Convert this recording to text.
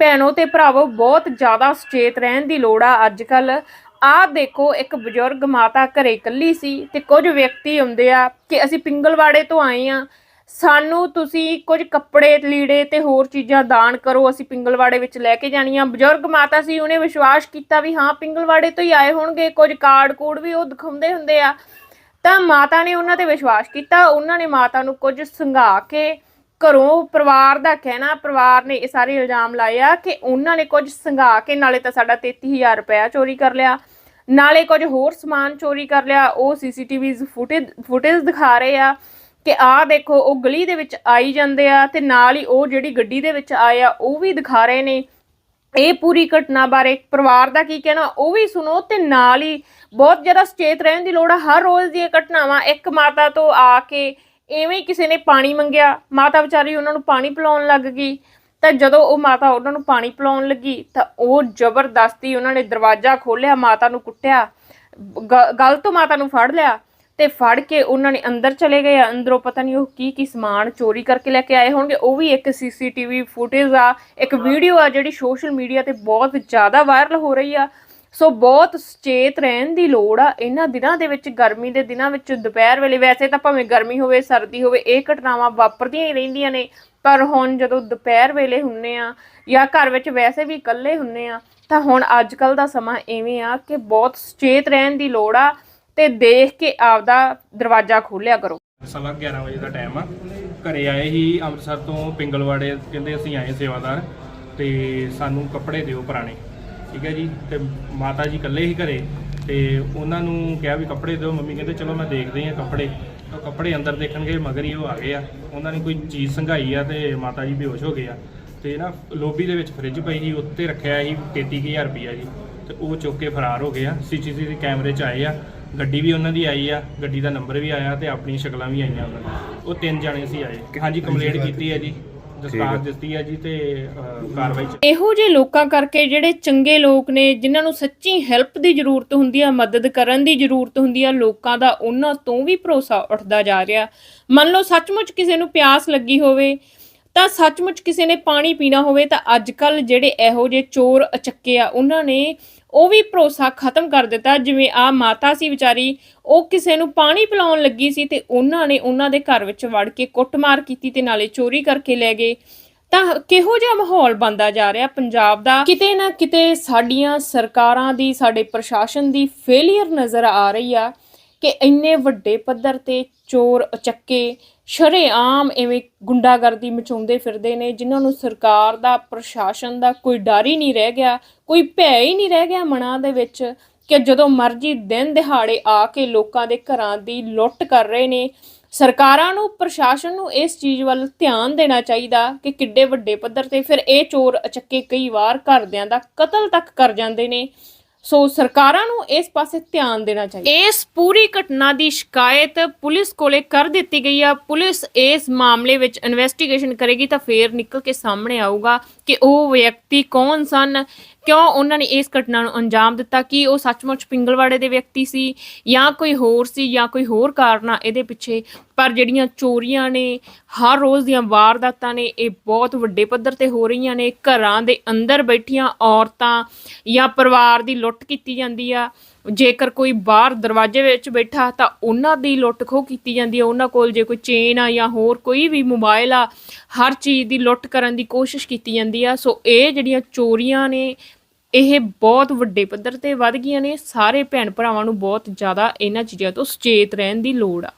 ਭੈਣੋ ਤੇ ਭਰਾਵੋ, ਬਹੁਤ ਜ਼ਿਆਦਾ ਸੁਚੇਤ ਰਹਿਣ ਦੀ ਲੋੜ ਆ ਅੱਜ ਕੱਲ ਆਹ ਦੇਖੋ, ਇੱਕ ਬਜ਼ੁਰਗ ਮਾਤਾ ਘਰੇ ਇਕੱਲੀ ਸੀ ਤੇ ਕੁਝ ਵਿਅਕਤੀ ਆਉਂਦੇ ਆ ਕਿ ਅਸੀਂ ਪਿੰਗਲਵਾੜੇ ਤੋਂ ਆਏ ਆ। ਸਾਨੂੰ ਤੁਸੀਂ ਕੁਝ ਕੱਪੜੇ, ਲੀੜੇ ਤੇ ਹੋਰ ਚੀਜ਼ਾਂ ਦਾਨ ਕਰੋ, ਅਸੀਂ ਪਿੰਗਲਵਾੜੇ ਵਿੱਚ ਲੈ ਕੇ ਜਾਣੀਆਂ। ਬਜ਼ੁਰਗ ਮਾਤਾ ਸੀ, ਉਹਨੇ ਵਿਸ਼ਵਾਸ ਕੀਤਾ ਵੀ ਹਾਂ, ਪਿੰਗਲਵਾੜੇ ਤੋਂ ਹੀ ਆਏ ਹੋਣਗੇ। ਕੁਝ ਕਾਰਡ ਕੋਡ ਵੀ ਉਹ ਦਿਖਾਉਂਦੇ ਹੁੰਦੇ ਆ। ਤਾਂ ਮਾਤਾ ਨੇ ਉਹਨਾਂ ਤੇ ਵਿਸ਼ਵਾਸ ਕੀਤਾ, ਉਹਨਾਂ ਨੇ ਮਾਤਾ ਨੂੰ ਕੁਝ ਸੰਘਾ ਕੇ ਘਰੋਂ ਪਰਿਵਾਰ ਦਾ ਕਹਿਣਾ, ਪਰਿਵਾਰ ਨੇ ਇਹ ਸਾਰੇ ਇਲਜ਼ਾਮ ਲਾਏ ਆ ਕਿ ਉਹਨਾਂ ਨੇ ਕੁਝ ਸੰਘਾ ਕੇ ਨਾਲੇ ਤਾਂ ਸਾਡਾ 33000 ਰੁਪਇਆ ਚੋਰੀ ਕਰ ਲਿਆ। ਨਾਲੇ ਕੁਝ ਹੋਰ ਸਮਾਨ ਚੋਰੀ ਕਰ ਲਿਆ। ਉਹ ਸੀਸੀਟੀਵੀਜ਼ ਫੁਟੇਜ ਫੁਟੇਜ ਦਿਖਾ ਰਹੇ ਆ ਕਿ ਆਹ ਦੇਖੋ, ਉਹ ਗਲੀ ਦੇ ਵਿੱਚ ਆਈ ਜਾਂਦੇ ਆ ਤੇ ਨਾਲ ਹੀ ਉਹ ਜਿਹੜੀ ਗੱਡੀ ਦੇ ਵਿੱਚ ਆਏ ਆ, ਉਹ ਵੀ ਦਿਖਾ ਰਹੇ ਨੇ। ਇਹ ਪੂਰੀ ਘਟਨਾ ਬਾਰੇ ਪਰਿਵਾਰ ਦਾ ਕੀ ਕਹਿਣਾ, ਉਹ ਵੀ ਸੁਣੋ ਤੇ ਨਾਲ ਹੀ ਬਹੁਤ ਜ਼ਿਆਦਾ ਸੁਚੇਤ ਰਹਿਣ ਦੀ ਲੋੜ ਆ। ਹਰ ਰੋਜ਼ ਦੀਆਂ ਘਟਨਾਵਾਂ ਇੱਕ ਮਾਤਾ ਤੋਂ ਆ ਕੇ ਐਵੇਂ ਕਿਸੇ ਨੇ ਪਾਣੀ ਮੰਗਿਆ ਮਾਤਾ ਵਿਚਾਰੀ ਉਹਨਾਂ ਨੂੰ ਪਾਣੀ ਪਿਲਾਉਣ ਲੱਗ ਗਈ। ਤਾਂ ਜਦੋਂ ਉਹ ਮਾਤਾ ਉਹਨਾਂ ਨੂੰ ਪਾਣੀ ਪਿਲਾਉਣ ਲੱਗੀ ਤਾਂ ਉਹ ਜ਼ਬਰਦਸਤੀ ਉਹਨਾਂ ਨੇ ਦਰਵਾਜ਼ਾ ਖੋਲ੍ਹਿਆ ਮਾਤਾ ਨੂੰ ਕੁੱਟਿਆ ਗਲ ਤੋਂ ਮਾਤਾ ਨੂੰ ਫੜ ਲਿਆ ਤੇ ਫੜ ਕੇ ਉਹਨਾਂ ਨੇ ਅੰਦਰ ਚਲੇ ਗਏ। ਅੰਦਰੋਂ ਪਤਾ ਨਹੀਂ ਉਹ ਕੀ ਕੀ ਸਮਾਨ ਚੋਰੀ ਕਰਕੇ ਲੈ ਕੇ ਆਏ ਹੋਣਗੇ। ਉਹ ਵੀ ਇੱਕ ਸੀਸੀਟੀਵੀ ਫੁਟੇਜ ਆ ਇੱਕ ਵੀਡੀਓ ਆ ਜਿਹੜੀ ਸੋਸ਼ਲ ਮੀਡੀਆ ਤੇ ਬਹੁਤ ਜ਼ਿਆਦਾ ਵਾਇਰਲ ਹੋ ਰਹੀ ਆ। ਸੋ ਬਹੁਤ ਸੁਚੇਤ ਰਹਿਣ ਦੀ ਲੋੜ ਆ। ਇਹਨਾਂ ਦਿਨਾਂ ਦੇ ਵਿੱਚ, ਗਰਮੀ ਦੇ ਦਿਨਾਂ ਵਿੱਚ, ਦੁਪਹਿਰ ਵੇਲੇ ਵੈਸੇ ਤਾਂ ਭਾਵੇਂ ਗਰਮੀ ਹੋਵੇ, ਸਰਦੀ ਹੋਵੇ, ਇਹ ਘਟਨਾਵਾਂ ਵਾਪਰਦੀਆਂ ਹੀ ਰਹਿੰਦੀਆਂ ਨੇ। ਪਰ ਹੁਣ ਜਦੋਂ ਦੁਪਹਿਰ ਵੇਲੇ ਹੁੰਨੇ ਆ ਜਾਂ ਘਰ ਵਿੱਚ ਵੈਸੇ ਵੀ ਇਕੱਲੇ ਹੁੰਨੇ ਆ, ਤਾਂ ਹੁਣ ਅੱਜ ਕੱਲ ਦਾ ਸਮਾਂ ਐਵੇਂ ਆ ਕਿ ਬਹੁਤ ਸੁਚੇਤ ਰਹਿਣ ਦੀ ਲੋੜ ਆ ਤੇ ਦੇਖ ਕੇ ਆਪਦਾ ਦਰਵਾਜ਼ਾ ਖੋਲਿਆ ਕਰੋ। ਸਵਾ 11 ਵਜੇ ਦਾ ਟਾਈਮ ਆ। ਘਰੇ ਆਏ ਹੀ ਅੰਮ੍ਰਿਤਸਰ ਤੋਂ ਪਿੰਗਲਵਾੜੇ ਕਹਿੰਦੇ ਅਸੀਂ ਆਏ ਸੇਵਾਦਾਰ ਤੇ ਸਾਨੂੰ ਕੱਪੜੇ ਦਿਓ ਪੁਰਾਣੇ। ਠੀਕ ਹੈ ਜੀ ਤੇ ਮਾਤਾ ਜੀ ਇਕੱਲੇ ਹੀ ਘਰੇ ਤੇ ਉਹਨਾਂ ਨੂੰ ਕਿਹਾ ਵੀ ਕੱਪੜੇ ਦਿਓ। ਮੰਮੀ ਕਹਿੰਦੇ ਚਲੋ ਮੈਂ ਦੇਖਦੇ ਹਾਂ ਕੱਪੜੇ। ਤਾਂ ਕੱਪੜੇ ਅੰਦਰ ਦੇਖਣਗੇ ਮਗਰ ਹੀ ਉਹ ਆ ਗਏ ਆ। ਉਹਨਾਂ ਨੇ ਕੋਈ ਚੀਜ਼ ਸੰਘਾਈ ਆ ਤੇ ਮਾਤਾ ਜੀ ਬੇਹੋਸ਼ ਹੋ ਗਏ ਆ। ਤੇ ਨਾ ਲੋਬੀ ਦੇ ਵਿੱਚ ਫ੍ਰਿਜ ਪਈ ਸੀ ਉੱਤੇ ਰੱਖਿਆ ਸੀ 33000 ਰੁਪਈਆ ਜੀ। ਤੇ ਉਹ ਚੁੱਕ ਕੇ ਫਰਾਰ ਹੋ ਗਏ ਆ। ਸੀਸੀਟੀਵੀ ਕੈਮਰੇ 'ਚ ਆਏ ਆ। ਗੱਡੀ ਵੀ ਉਹਨਾਂ ਦੀ ਆਈ ਆ ਗੱਡੀ ਦਾ ਨੰਬਰ ਵੀ ਆਇਆ ਤੇ ਆਪਣੀਆਂ ਸ਼ਕਲਾਂ ਵੀ ਆਈਆਂ ਉਹਨਾਂ ਦੀਆਂ। ਉਹ ਤਿੰਨ ਜਾਣੇ ਸੀ ਆਏ। ਹਾਂਜੀ ਕੰਪਲੇਂਟ ਕੀਤੀ ਹੈ ਜੀ। ਦਸਤਾਰ ਦਿੱਤੀ ਹੈ ਜੀ ਤੇ ਅਹ, ਕਾਰਵਾਈ ਚ ਇਹੋ ਜਿਹੇ ਲੋਕਾਂ ਕਰਕੇ ਜਿਹੜੇ ਚੰਗੇ ਲੋਕ ਨੇ ਜਿਨ੍ਹਾਂ ਨੂੰ ਸੱਚੀ ਹੈਲਪ ਦੀ ਜ਼ਰੂਰਤ ਹੁੰਦੀ ਆ ਮਦਦ ਕਰਨ ਦੀ ਜ਼ਰੂਰਤ ਹੁੰਦੀ ਆ ਲੋਕਾਂ ਦਾ ਉਹਨਾਂ ਤੋਂ ਵੀ ਭਰੋਸਾ ਉੱਠਦਾ ਜਾ ਰਿਹਾ। ਮੰਨ ਲਓ ਸੱਚਮੁੱਚ ਕਿਸੇ ਨੂੰ ਪਿਆਸ ਲੱਗੀ ਹੋਵੇ ਤਾਂ ਸੱਚਮੁੱਚ ਕਿਸੇ ਨੇ ਪਾਣੀ ਪੀਣਾ ਹੋਵੇ ਤਾਂ ਅੱਜ ਕੱਲ ਜਿਹੜੇ ਇਹੋ ਜਿਹੇ ਚੋਰ ਅਚੱਕੇ ਆ, ਉਹਨਾਂ ਨੇ ਉਹ ਵੀ ਭਰੋਸਾ ਖਤਮ ਕਰ ਦਿੱਤਾ। ਜਿਵੇਂ ਆ ਮਾਤਾ ਸੀ ਵਿਚਾਰੀ, ਉਹ ਕਿਸੇ ਨੂੰ ਪਾਣੀ ਪਿਲਾਉਣ ਲੱਗੀ ਸੀ ਤੇ ਉਹਨਾਂ ਨੇ ਉਹਨਾਂ ਦੇ ਘਰ ਵਿੱਚ ਵੜ ਕੇ ਕੁੱਟਮਾਰ ਕੀਤੀ ਤੇ ਨਾਲੇ ਚੋਰੀ ਕਰਕੇ ਲੈ ਗਏ। ਤਾਂ ਕਿਹੋ ਜਿਹਾ ਮਾਹੌਲ ਬਣਦਾ ਜਾ ਰਿਹਾ ਪੰਜਾਬ ਦਾ? ਕਿਤੇ ਨਾ ਕਿਤੇ ਸਾਡੀਆਂ ਸਰਕਾਰਾਂ ਦੀ, ਸਾਡੇ ਪ੍ਰਸ਼ਾਸਨ ਦੀ ਫੇਲਿਅਰ ਨਜ਼ਰ ਆ ਰਹੀ ਆ। ਕਿ ਇੰਨੇ ਵੱਡੇ ਪੱਧਰ ਤੇ ਚੋਰ, ਅਚੱਕੇ, ਸ਼ਰੇਆਮ ਐਵੇਂ ਗੁੰਡਾਗਰਦੀ ਮਚਾਉਂਦੇ ਫਿਰਦੇ ਨੇ, ਜਿਨ੍ਹਾਂ ਨੂੰ ਸਰਕਾਰ ਦਾ, ਪ੍ਰਸ਼ਾਸਨ ਦਾ ਕੋਈ ਡਰ ਹੀ ਨਹੀਂ ਰਹਿ ਗਿਆ, ਕੋਈ ਭੈ ਹੀ ਨਹੀਂ ਰਹਿ ਗਿਆ ਮਨਾਂ ਦੇ ਵਿੱਚ ਕਿ ਜਦੋਂ ਮਰਜ਼ੀ ਦਿਨ ਦਿਹਾੜੇ ਆ ਕੇ ਲੋਕਾਂ ਦੇ ਘਰਾਂ ਦੀ ਲੁੱਟ ਕਰ ਰਹੇ ਨੇ। ਸਰਕਾਰਾਂ ਨੂੰ, ਪ੍ਰਸ਼ਾਸਨ ਨੂੰ ਇਸ ਚੀਜ਼ ਵੱਲ ਧਿਆਨ ਦੇਣਾ ਚਾਹੀਦਾ ਕਿ ਕਿੱਡੇ ਵੱਡੇ ਪੱਧਰ ਤੇ ਫਿਰ ਇਹ ਚੋਰ, ਅਚੱਕੇ ਕਈ ਵਾਰ ਘਰਦਿਆਂ ਦਾ ਕਤਲ ਤੱਕ ਕਰ ਜਾਂਦੇ ਨੇ। ਸੋ ਸਰਕਾਰਾਂ ਨੂੰ ਇਸ ਪਾਸੇ ਧਿਆਨ ਦੇਣਾ ਚਾਹੀਦਾ। ਇਸ ਪੂਰੀ ਘਟਨਾ ਦੀ ਸ਼ਿਕਾਇਤ ਪੁਲਿਸ ਕੋਲੇ ਕਰ ਦਿੱਤੀ ਗਈ ਆ। ਪੁਲਿਸ ਇਸ ਮਾਮਲੇ ਵਿੱਚ ਇਨਵੈਸਟੀਗੇਸ਼ਨ ਕਰੇਗੀ ਤਾਂ ਫੇਰ ਨਿਕਲ ਕੇ ਸਾਹਮਣੇ ਆਊਗਾ ਕਿ ਉਹ ਵਿਅਕਤੀ ਕੌਣ ਸਨ ਕਿਉਂ ਉਹਨਾਂ ਨੇ ਇਸ ਘਟਨਾ ਨੂੰ ਅੰਜਾਮ ਦਿੱਤਾ? ਕਿ ਉਹ ਸੱਚਮੁੱਚ ਪਿੰਗਲਵਾੜੇ ਦੇ ਵਿਅਕਤੀ ਸੀ ਜਾਂ ਕੋਈ ਹੋਰ ਸੀ ਜਾਂ ਕੋਈ ਹੋਰ ਕਾਰਨ ਆ ਇਹਦੇ ਪਿੱਛੇ? ਪਰ ਜਿਹੜੀਆਂ ਚੋਰੀਆਂ ਨੇ, ਹਰ ਰੋਜ਼ ਦੀਆਂ ਵਾਰਦਾਤਾਂ ਨੇ, ਇਹ ਬਹੁਤ ਵੱਡੇ ਪੱਧਰ ਤੇ ਹੋ ਰਹੀਆਂ ਨੇ। ਘਰਾਂ ਦੇ ਅੰਦਰ ਬੈਠੀਆਂ ਔਰਤਾਂ ਜਾਂ ਪਰਿਵਾਰ ਦੀ ਲੁੱਟ ਕੀਤੀ ਜਾਂਦੀ ਆ। ਜੇਕਰ ਕੋਈ ਬਾਹਰ ਦਰਵਾਜ਼ੇ ਵਿੱਚ ਬੈਠਾ ਤਾਂ ਉਹਨਾਂ ਦੀ ਲੁੱਟ ਖੋਹ ਕੀਤੀ ਜਾਂਦੀ ਹੈ ਉਹਨਾਂ ਕੋਲ ਜੇ ਕੋਈ ਚੇਨ ਆ ਜਾਂ ਹੋਰ ਕੋਈ ਵੀ ਮੋਬਾਈਲ ਆ, ਹਰ ਚੀਜ਼ ਦੀ ਲੁੱਟ ਕਰਨ ਦੀ ਕੋਸ਼ਿਸ਼ ਕੀਤੀ ਜਾਂਦੀ ਆ। ਸੋ ਇਹ ਜਿਹੜੀਆਂ ਚੋਰੀਆਂ ਨੇ ਇਹ ਬਹੁਤ ਵੱਡੇ ਪੱਧਰ ਤੇ ਵੱਧ ਗਈਆਂ ਨੇ। ਸਾਰੇ ਭੈਣ ਭਰਾਵਾਂ ਨੂੰ ਬਹੁਤ ਜ਼ਿਆਦਾ ਇਹਨਾਂ ਚੀਜ਼ਾਂ ਤੋਂ ਸੁਚੇਤ ਰਹਿਣ ਦੀ ਲੋੜ ਆ।